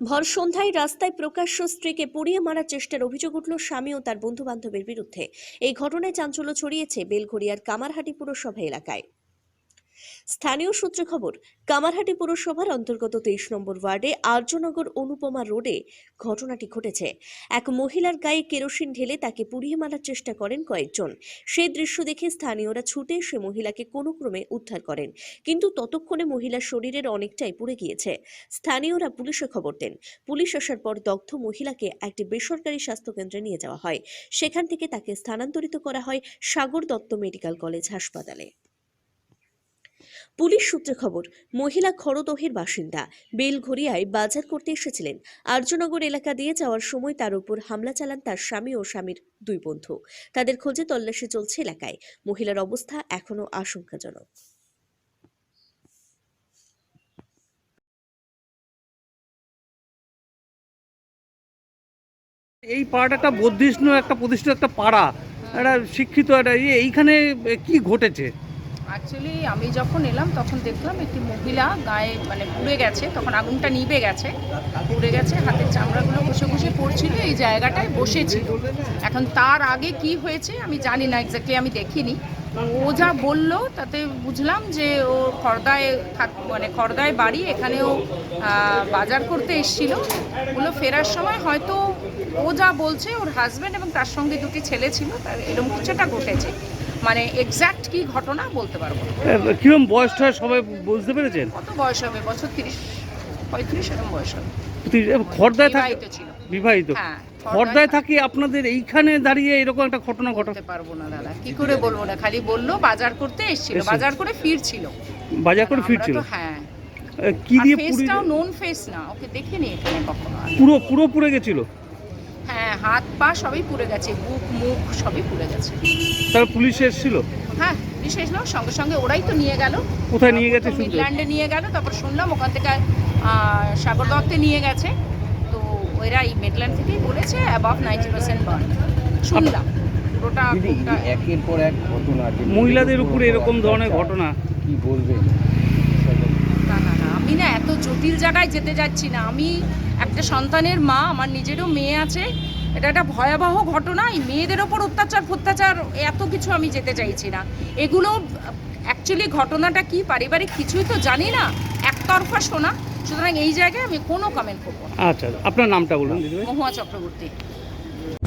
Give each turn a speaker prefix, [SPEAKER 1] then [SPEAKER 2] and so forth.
[SPEAKER 1] ভর সন্ধ্যায় রাস্তায় প্রকাশ্য স্ত্রীকে পুড়িয়ে মারার চেষ্টার অভিযোগ উঠল স্বামী ও তার বন্ধু বান্ধবের বিরুদ্ধে। এই ঘটনায় চাঞ্চল্য ছড়িয়েছে বেলঘড়িয়ার কামারহাটি পুরসভা এলাকায়। স্থানীয় সূত্রে খবর, কামারহাটি পুরসভার অন্তর্গত তেইশ নম্বর ওয়ার্ডে আর্যনগর অনুপমা রোডে ঘটনাটি ঘটেছে। এক মহিলার গায়ে কেরোসিন ঢেলে তাকে পুড়িয়ে মারার চেষ্টা করেন কয়েকজন। সেই দৃশ্য দেখে স্থানীয়রা ছুটে সে মহিলাকে কোনো ক্রমে উদ্ধার করেন, কিন্তু ততক্ষণে মহিলার শরীরের অনেকটাই পুড়ে গিয়েছে। স্থানীয়রা পুলিশে খবর দেন, পুলিশ আসার পর দগ্ধ মহিলাকে একটি বেসরকারি স্বাস্থ্যকেন্দ্রে নিয়ে যাওয়া হয়। সেখান থেকে তাকে স্থানান্তরিত করা হয় সাগর দত্ত মেডিকেল কলেজ হাসপাতালে। পুলিশ সূত্রে খবর, মহিলা খড়দহের বাসিন্দা। বেলঘরিয়ায় বাজার করতে এসেছিলেন। আর্যনগর এলাকা দিয়ে যাওয়ার সময় তার উপর হামলা চালান তার স্বামী ও স্বামীর দুই বন্ধু। তাদের খোঁজে তল্লাশি চলছে এলাকায়। মহিলার অবস্থা এখনও আশঙ্কাজনক।
[SPEAKER 2] এই পাড়াটা একটা বর্ধিষ্ণ একটা প্রতিষ্ঠিত একটা পাড়া। একটা শিক্ষিত, একটা ইয়ে। এইখানে কি ঘটেছে?
[SPEAKER 3] অ্যাকচুয়ালি আমি যখন এলাম, তখন দেখলাম একটি মহিলা গায়ে মানে পুড়ে গেছে, তখন আগুনটা নিভে গেছে, পুড়ে গেছে হাতের চামড়াগুলো বসে বসে পড়ছিল, এই জায়গাটায় বসেছিল। এখন তার আগে কি হয়েছে, আমি জানি না এক্স্যাক্টলি আমি দেখিনি। ও যা বলল, তাতে বুঝলাম যে ও খর্দায় থাক- মানে খর্দায় বাড়ি এখানেও বাজার করতে এসেছিল। ওগুলো ফেরার সময় হয়তো ও যা বলছে, ওর হাজব্যান্ড এবং তার সঙ্গে দুটি ছেলে ছিল, তার এরকম কিছু একটা ঘটেছে। মানে এক্স্যাক্ট কি ঘটনা বলতে পারব না।
[SPEAKER 2] কিরম বয়স টয়স সবাই বুঝতে পেরেছেন?
[SPEAKER 3] কত বয়স হবে? বছর তিরিশ পঁয়ত্রিশ এরকম বয়স হবে।
[SPEAKER 2] খর্দায় থাকে
[SPEAKER 3] বিবাহিত ছিল।
[SPEAKER 2] বিবাহিত।
[SPEAKER 3] হ্যাঁ
[SPEAKER 2] খর্দায় থাকি আপনাদের এইখানে দাঁড়িয়ে এরকম একটা ঘটনা ঘটা
[SPEAKER 3] করতে পারব না দাদা। কি করে বলব না? খালি বলল বাজার করতে এসেছিল। বাজার করে ফিরছিল।
[SPEAKER 2] বাজার করে ফিরছিল?
[SPEAKER 3] হ্যাঁ।
[SPEAKER 2] কি দিয়ে
[SPEAKER 3] ফেসটাও নোন ফেস না। ওকে দেখিনি এখানে কখনো।
[SPEAKER 2] পুরো পুরো পুড়ে গেছিল?
[SPEAKER 3] হ্যাঁ হাত পা সবই পুড়ে গেছে বুক মুখ সবই পুড়ে গেছে।
[SPEAKER 2] তাহলে পুলিশ এসেছিল?
[SPEAKER 3] হ্যাঁ বিশেষ না সঙ্গে সঙ্গে ওরাই তো নিয়ে গেল।
[SPEAKER 2] কোথায় নিয়ে গেছে
[SPEAKER 3] মিডল্যান্ডে নিয়ে গেল তারপর শুনলাম ওখান থেকে সাগর দত্তে নিয়ে গেছে। তো ওরা এই মিডল্যান্ড থেকেই বলেছে অ্যাবাভ নাইনটি পার্সেন্ট বার্ন শুনলাম পুরোটা-
[SPEAKER 4] একের পর এক ঘটনা
[SPEAKER 2] মহিলাদের উপরে এরকম ধরনের ঘটনা।
[SPEAKER 4] কি বলবেন?
[SPEAKER 3] না না না আমি না এত জটিল জায়গায় যেতে যাচ্ছি না। আমি একটা সন্তানের মা আমার নিজেরও মেয়ে আছে এটা একটা ভয়াবহ ঘটনা। এই মেয়েদের ওপর অত্যাচার ফত্যাচার এত কিছু আমি যেতে চাইছি না। এগুলো অ্যাকচুয়ালি ঘটনাটা কি? পারিবারিক কিছুই তো জানি না। একতরফা শোনা। সুতরাং এই জায়গায় আমি কোনো কমেন্ট করব না।
[SPEAKER 2] আচ্ছা আপনার নামটা বলুন
[SPEAKER 3] মহুয়া চক্রবর্তী।